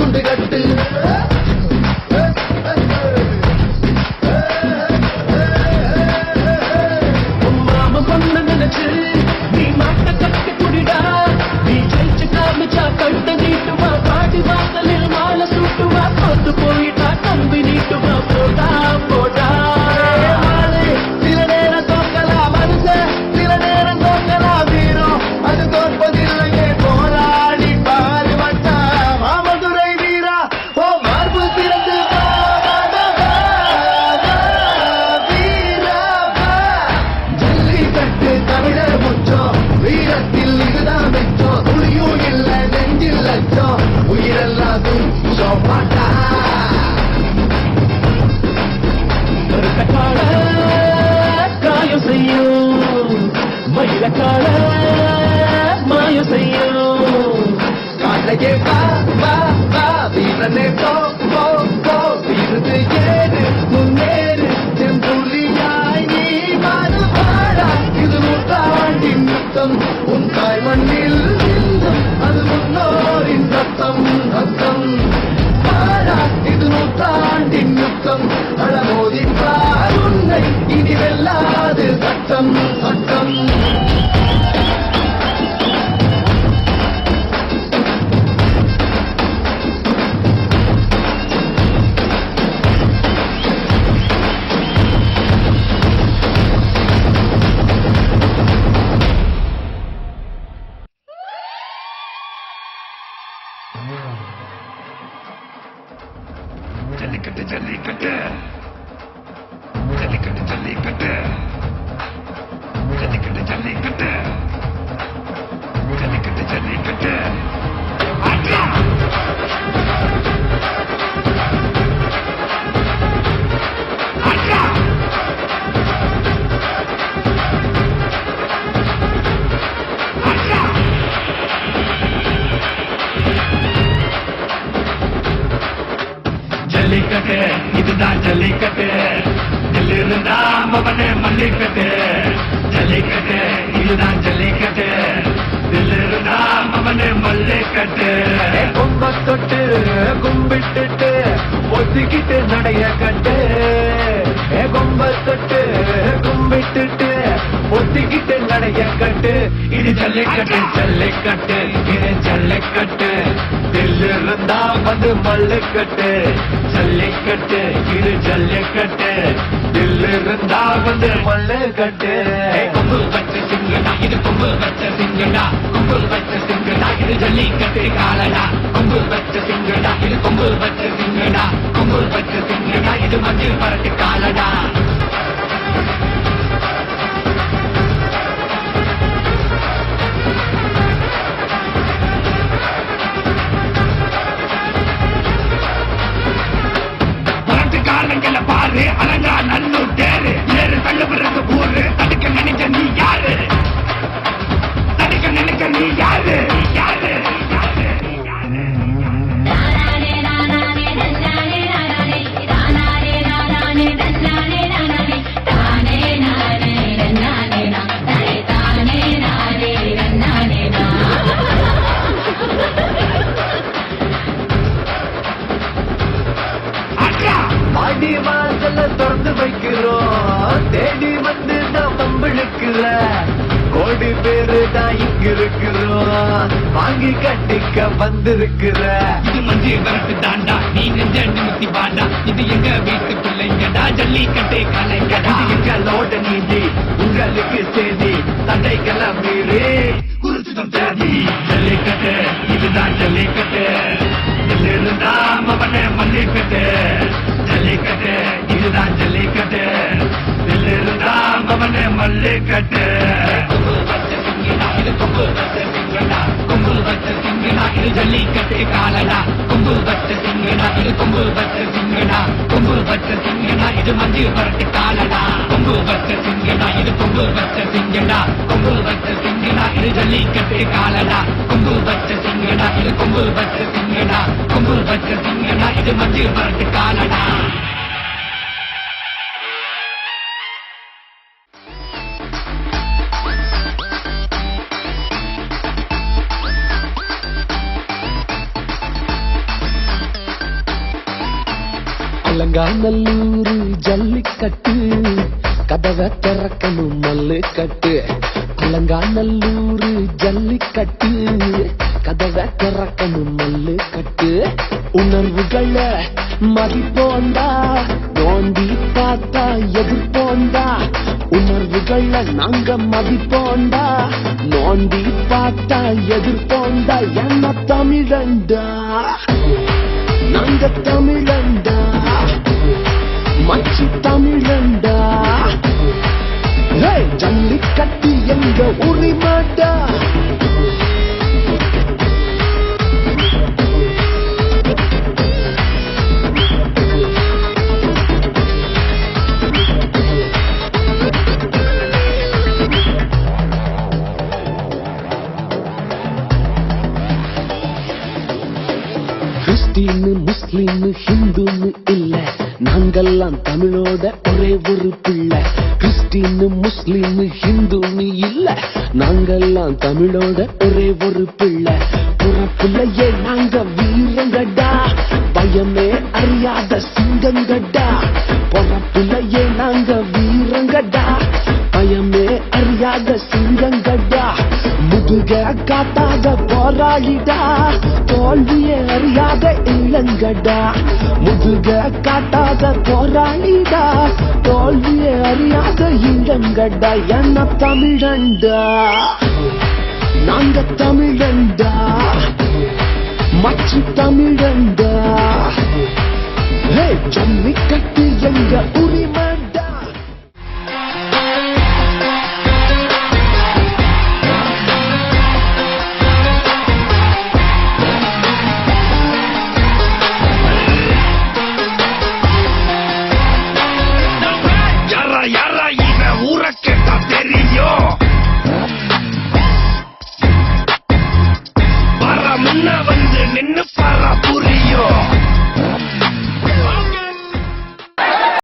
గుండు కట్టు. மயில கால மாயம் செய்யும் காலையே வா வா வா வீரனே போ போ போ வீரது ஏறு முன்னேறு செம்புலியாய் நீ மாறு வாழா இது நூற்றாண்டின் யுத்தம் உன் தாய் மண்ணில் சிந்தும் அது முன்னோரின் ரத்தம் ரத்தம் வாழா இது நூற்றாண்டின் யுத்தம் அழமோதி பார் உன்னை இனி வெல்லாது சட்டம் சட்டம் ஜல்லிக்கட்டு இதுதான் ஜல்லிக்கட்டு. இருந்தா மவனே மல்லிக்கட்டு. ஜல்லிக்கட்டு இதுதான் ஜல்லிக்கட்டு. இருந்தா மவனே மல்லிக்கட்டு. கும்ப தொட்டு கும்பிட்டுட்டு ஒத்திக்கிட்டு நடைய கட்டு. கும்ப தொட்டு கும்பிட்டுட்டு ஒத்திக்கிட்டு நடைய கட்டு. இது ஜல்லிக்கட்டு ஜல்லிக்கட்டு இது ஜல்லிக்கட்டு. இருந்தா வந்து மல்லுக்கட்டு ஜல்லிக்கட்டு இது ஜல்லிக்கட்டு. தில்லு இருந்தா வந்து மல்லுக்கட்டு. ஏய், கொம்பு வச்ச சிங்கடா இது கொம்பு வச்ச சிங்கடா. கொம்பு வச்ச சிங்கடா இது ஜல்லிக்கட்டு காலடா. கொம்பு வச்ச சிங்கடா இது கொம்பு வச்ச சிங்கடா. கொம்பு வச்ச சிங்கடா இது மஞ்சள் பரட்டு காலடா. ஆடி வாசல திறந்து வைக்கிறோம். தேடி வந்து நான் பம்பிழுக்கிற கோடி பேரு தான் இங்க இருக்கிறோம் வாங்கி கட்டிக்க வந்திருக்கிற. இது மஞ்சு வரட்டு தாண்டா. நீ நெஞ்ச நிமித்தி பாண்டா இது எங்க வீட்டு பிள்ளைங்கடா ஜல்லிக்கட்டே கலைங்கடா. இது எங்களோட நீதி உங்களுக்கு செய்தி தடைக்கெல்லாம் மீறி. குறிச்சிடும் தேதி ஜல்லிக்கட்டு இதுதான் ஜல்லிக்கட்டு இருந்தா மவனே மல்லிக்கட்டு ஜல்லிக்கட்டு இதுதான் ஜல்லிக்கட்டு இருந்தா மவனே மல்லிக்கட்டு நாடு கொம்பு பத்து திங்கடா கொம்பு பத்து திங்கடா இது ஜல்லிக்கட்டு காலடா கொம்பு பத்து திங்கடா இது கொம்பு பத்து திங்கடா கொம்பு பத்து திங்கடா இது மஞ்சு பரட்டு காலடா கொம்பு பத்து திங்கடா இது கொம்பு பத்து திங்கடா கொம்பு பத்து திங்கடா இது ஜல்லிக்கட்டு காலடா கொம்பு பத்து திங்கடா இது கொம்பு பத்து திங்கடா கொம்பு பத்து திங்கடா இது மஞ்சு பரட்டு காலடா அலங்காநல்லூர் ஜல்லிக்கட்டு கதவை திறக்கணும் மல்லுக்கட்டு. கட்டு ஜல்லிக்கட்டு கதவை திறக்கணும் மல்லுக்கட்டு. உணர்வுகளை மதிப்போண்டா நோண்டி பார்த்தா எதிர்ப்போண்டா. உணர்வுகளை நாங்க மதிப்போண்டா நோண்டி பார்த்தா எதிர்ப்போண்டா. என்ன தமிழண்டா? நாங்க தமிழண்டா? மச்சி தமிழண்டா? ஹேய், ஜல்லிக்கட்டு எங்க உரிமாட்டா கிறிஸ்டின்னு முஸ்லிம் ஹிந்துன்னு இல்ல. நாங்கெல்லாம் தமிழோட ஒரே ஒரு பிள்ளை. கிறிஸ்டின்னு முஸ்லிம் ஹிந்துன்னு இல்ல. நாங்கெல்லாம் தமிழோட ஒரே ஒரு பிள்ளை. பிறப்புலையே நாங்க வீரங்கடா. பயமே அறியாத சிங்கங்கடா. பிறப்புலையே முதுக காட்டாத போராளிடா தோல்வியே அறியாத இளங்கடா. முதுக காட்டாத போராளிடா தோல்வியை அறியாத இளங்கடா. என்ன தமிழண்டா? நாங்க தமிழண்டா? மச்சு தமிழண்டா? ஜம்மி கட்டு எங்க உரிமை? Terry